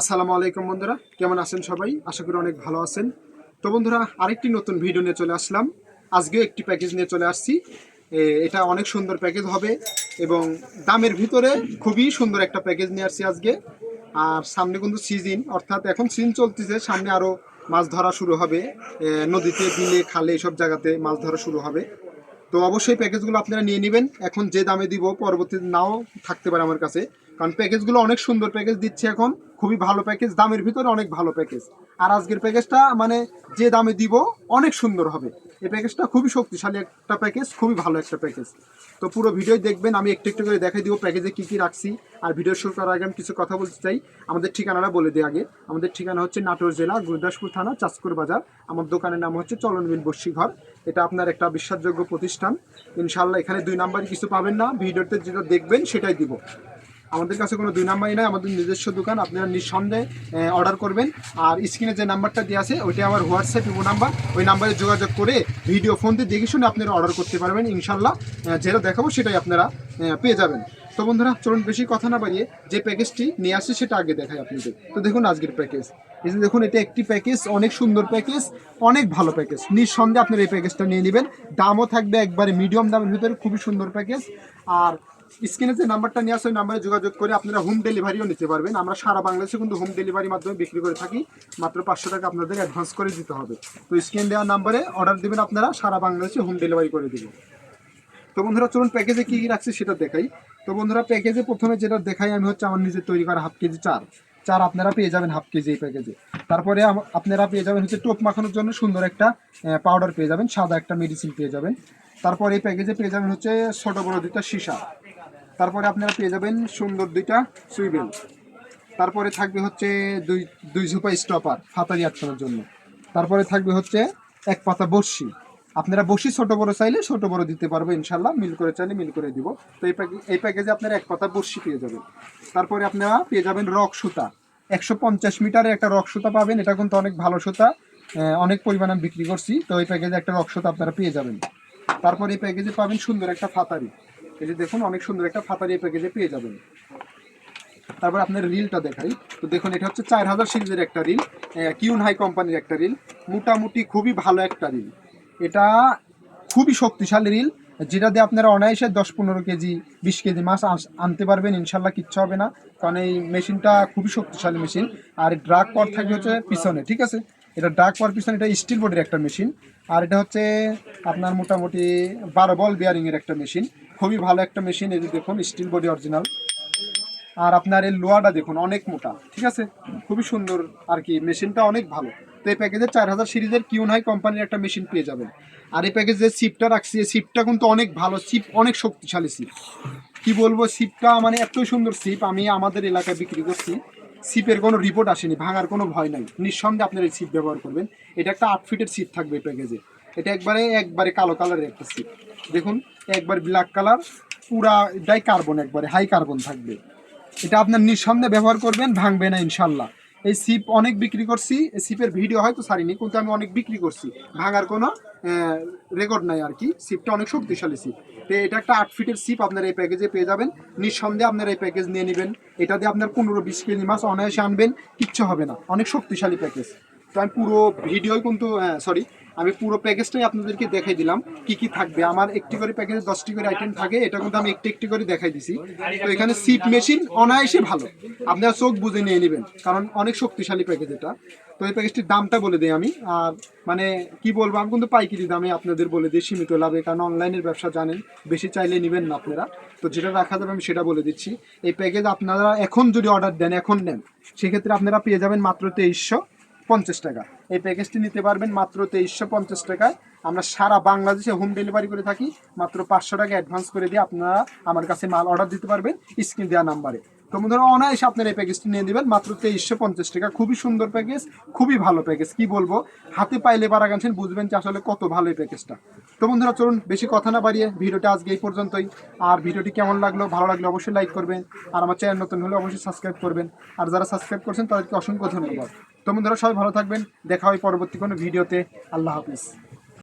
আসসালামু আলাইকুম বন্ধুরা, কেমন আছেন সবাই? আশা করি অনেক ভালো আছেন। তো বন্ধুরা, আরেকটি নতুন ভিডিও নিয়ে চলে আসলাম। আজকেও একটি প্যাকেজ নিয়ে চলে আসছি। এটা অনেক সুন্দর প্যাকেজ হবে এবং দামের ভিতরে খুবই সুন্দর একটা প্যাকেজ নিয়ে আসছি আজকে। আর সামনে কিন্তু সিজন অর্থাৎ এখন সিজন চলতেছে, সামনে আরও মাছ ধরা শুরু হবে। নদীতে, বিলে, খালে এসব জায়গাতে মাছ ধরা শুরু হবে। তো অবশ্যই প্যাকেজগুলো আপনারা নিয়ে নেবেন। এখন যে দামে দিব, পরবর্তীতে নাও থাকতে পারে আমার কাছে। কারণ প্যাকেজগুলো অনেক সুন্দর প্যাকেজ দিচ্ছে এখন, খুবই ভালো প্যাকেজ দামের ভিতরে অনেক ভালো প্যাকেজ আর আজকের প্যাকেজটা মানে যে দামে দিব, অনেক সুন্দর হবে। এই প্যাকেজটা খুবই শক্তিশালী একটা প্যাকেজ খুবই ভালো একটা প্যাকেজ তো পুরো ভিডিও দেখবেন, আমি একটু একটু করে দেখাই দিব প্যাকেজে কী কী রাখছি। আর ভিডিও শুরু করার আগে আমি কিছু কথা বলতে চাই। আমাদের ঠিকানাটা বলে দিই আগে। আমাদের ঠিকানা হচ্ছে নাটোর জেলা, গুরুদাসপুর থানা চাঁচকুর বাজার। আমার দোকানের নাম হচ্ছে চলনবিল বস্যি ঘর। এটা আপনার একটা বিশ্বাসযোগ্য প্রতিষ্ঠান। ইনশাল্লাহ এখানে দুই নাম্বারই কিছু পাবেন না। ভিডিওতে যেটা দেখবেন সেটাই দিব। আমাদের কাছে কোনো দুই নাম্বারই নাই, আমাদের নিজস্ব দোকান, আপনারা নিঃসন্দেহে অর্ডার করবেন। আর স্ক্রিনে যে নাম্বারটা দেওয়া আছে, ওইটা আমার হোয়াটসঅ্যাপ ইমো নাম্বার, ওই নাম্বারে যোগাযোগ করে ভিডিও ফোন দিয়ে দেখে শুনে আপনারা অর্ডার করতে পারবেন ইনশাল্লাহ যেটা দেখাবো সেটাই আপনারা পেয়ে যাবেন। তো বন্ধুরা, চলুন বেশি কথা না বাড়িয়ে যে প্যাকেজটি নিয়ে আসছে সেটা আগে দেখাই আপনাদের। তো দেখুন আজকের প্যাকেজ এই যে দেখুন, এটা একটি প্যাকেজ অনেক সুন্দর প্যাকেজ অনেক ভালো প্যাকেজ নিঃসন্দেহে আপনার এই প্যাকেজটা নিয়ে নেবেন। দামও থাকবে একবারে মিডিয়াম দামের ভিতরে, খুবই সুন্দর প্যাকেজ আর স্ক্রিনে যে নাম্বারটা নিয়ে আসে, ওই নাম্বারে যোগাযোগ করে আপনারা হোম ডেলিভারিও নিতে পারবেন। আমরা সারা বাংলাদেশে কিন্তু হোম ডেলিভারির মাধ্যমে বিক্রি করে থাকি। মাত্র পাঁচশো টাকা আপনাদের অ্যাডভান্স করে দিতে হবে। তো স্ক্রিন দেওয়ার নাম্বারে অর্ডার দেবেন আপনারা, সারা বাংলাদেশে হোম ডেলিভারি করে দেবো। তো বন্ধুরা, চলুন প্যাকেজে কী কী রাখছি সেটা দেখাই। তো বন্ধুরা প্যাকেজে প্রথমে যেটা দেখাই, আমি হচ্ছে আমার নিজের তৈরি করা হাফ কেজি চার। চার আপনারা পেয়ে যাবেন হাফ কেজি এই প্যাকেজে তারপরে আপনারা পেয়ে যাবেন হচ্ছে টোপ মাখানোর জন্য সুন্দর একটা পাউডার পেয়ে যাবেন, সাদা একটা মেডিসিন পেয়ে যাবেন। তারপর এই প্যাকেজে পেয়ে যাবেন হচ্ছে ছোটো বড়ো দুইটা সীসা। তারপরে আপনারা পেয়ে যাবেন সুন্দর দুইটা সুইবেল তারপরে থাকবে হচ্ছে দুই দুই ঝুপা স্টপার ফাতারি আটকানোর জন্য। তারপরে থাকবে হচ্ছে এক পাতা বর্ষি আপনারা বসি ছোট বড় চাইলে ছোট বড় দিতে পারব ইনশাল্লাহ মিল করে চাইলে মিল করে দিব। তো এই এই প্যাকেজে আপনারা এক পাতা বর্ষি পেয়ে যাবেন। তারপরে আপনারা পেয়ে যাবেন রক সুতা। একশো পঞ্চাশ মিটারে একটা রক সুতা পাবেন, এটা কিন্তু অনেক ভালো সুতা। অনেক পরিমাণে আমি বিক্রি করছি, তো এই প্যাকেজে একটা রক সুতা আপনারা পেয়ে যাবেন। তারপর এই প্যাকেজে পাবেন সুন্দর একটা ফাতারি এই যে দেখুন, অনেক সুন্দর একটা ফাতারি প্যাকেজে পেয়ে যাবেন। তারপর আপনার রিলটা দেখাই। তো দেখুন, এটা হচ্ছে চার হাজার সিরিজের একটা রিল কিউন হাই কোম্পানির একটা রিল, মোটামুটি খুবই ভালো একটা রিল। এটা খুবই শক্তিশালী রিল, যেটা দিয়ে আপনারা অনায়াসে দশ পনেরো কেজি, বিশ কেজি মাছ আনতে পারবেন, ইনশাল্লাহ কিচ্ছু হবে না। কারণ এই মেশিনটা খুবই শক্তিশালী মেশিন। আর ড্রাগ পর থাকবে হচ্ছে পিছনে, ঠিক আছে? এটা ড্রাগ পর পিছনে, এটা স্টিল বডির একটা মেশিন। আর এটা হচ্ছে আপনার মোটামুটি বারো বল বিয়ারিংয়ের একটা মেশিন। খুবই ভালো একটা মেশিন এই যে দেখুন স্টিল বডি অরিজিনাল আর আপনার এই লোহাটা দেখুন, অনেক মোটা, ঠিক আছে? খুবই সুন্দর আর কি মেশিনটা অনেক ভালো। তো এই প্যাকেজে চার হাজার সিরিজের কিউন হাই কোম্পানির একটা মেশিন পেয়ে যাবেন। আর এই প্যাকেজে সিপটা রাখছি, এই সিপটা কিন্তু অনেক ভালো সিপ অনেক শক্তিশালী সিপ কি বলব সিপটা মানে এত সুন্দর সিপ আমি আমাদের এলাকায় বিক্রি করছি। সিপের কোনো রিপোর্ট আসেনি, ভাঙার কোনো ভয় নাই। নিঃসন্দেহে আপনার এই সিপ ব্যবহার করবেন। এটা একটা আট ফিটের সিপ থাকবে এই প্যাকেজে এটা একবারে একবারে কালো কালারের একটা দেখুন, একবার ব্ল্যাক কালার পুরা এটাই কার্বন একবারে হাই কার্বন থাকবে। এটা আপনার নিঃসন্দেহে ব্যবহার করবেন, ভাঙবে না ইনশাল্লাহ। এই সিপ অনেক বিক্রি করছি, এই সিপের ভিডিও হয়তো সারিনি কিন্তু আমি অনেক বিক্রি করছি। ভাঙার কোনো রেকর্ড নাই আর কি। সিপটা অনেক শক্তিশালী সিপ তো এটা একটা আট ফিটের সিপ আপনার এই প্যাকেজে পেয়ে যাবেন। নিঃসন্দেহে আপনার এই প্যাকেজ নিয়ে নেবেন। এটা দিয়ে আপনার পনেরো বিশ কেজি মাছ অনায়াসে আনবেন, কিচ্ছু হবে না। অনেক শক্তিশালী প্যাকেজ তো আমি পুরো ভিডিওই কিন্তু সরি আমি পুরো প্যাকেজটাই আপনাদেরকে দেখাই দিলাম, কি কি থাকবে। আমার একটি করে প্যাকেজে দশটি করে আইটেম থাকে, এটা কিন্তু আমি একটি একটি করে দেখাই দিছি। তো এখানে সিপ মেশিন অনায়াসে ভালো। আপনারা চোখ বুঝে নিয়ে নেবেন, কারণ অনেক শক্তিশালী প্যাকেজ এটা। তো এই প্যাকেজটির দামটা বলে দিই আমি। আর মানে কি বলব, আমি কিন্তু পাইকারি দামে আপনাদের বলে দিই, সীমিত লাভে, কারণ অনলাইনের ব্যবসা জানেন, বেশি চাইলে নেবেন না আপনারা। তো যেটা রাখা যাবে, আমি সেটা বলে দিচ্ছি। এই প্যাকেজ আপনারা এখন যদি অর্ডার দেন, এখন নেন, সেক্ষেত্রে আপনারা পেয়ে যাবেন মাত্র তেইশশো। পঞ্চাশ টাকা। এই প্যাকেজটি নিতে পারবেন মাত্র তেইশশো পঞ্চাশ টাকায়। আমরা সারা বাংলাদেশে হোম ডেলিভারি করে থাকি। মাত্র পাঁচশো টাকা অ্যাডভান্স করে দিয়ে আপনারা আমার কাছে মাল অর্ডার দিতে পারবেন স্ক্রিন দেওয়া নাম্বারে তো বন্ধুরা, অনায়াসে আপনার এই প্যাকেজটি নিয়ে নেবেন। মাত্র তেইশশো পঞ্চাশ টাকা। খুবই সুন্দর প্যাকেজ খুবই ভালো প্যাকেজ কি বলব? হাতে পাইলে পারা গেছেন বুঝবেন যে আসলে কত ভালো এই প্যাকেজটা তো বন্ধুরা, চলুন বেশি কথা না বাড়িয়ে ভিডিওটা আজকে এই পর্যন্তই। আর ভিডিওটি কেমন লাগল, ভালো লাগলে অবশ্যই লাইক করবেন। আর আমার চ্যানেল নতুন হলে অবশ্যই সাবস্ক্রাইব করবেন। আর যারা সাবস্ক্রাইব করছেন, তাদেরকে অসংখ্য ধন্যবাদ। তো বন্ধুরা সবাই ভালো থাকবেন। দেখা হয় পরবর্তী কোনো ভিডিওতে। আল্লাহ হাফিজ।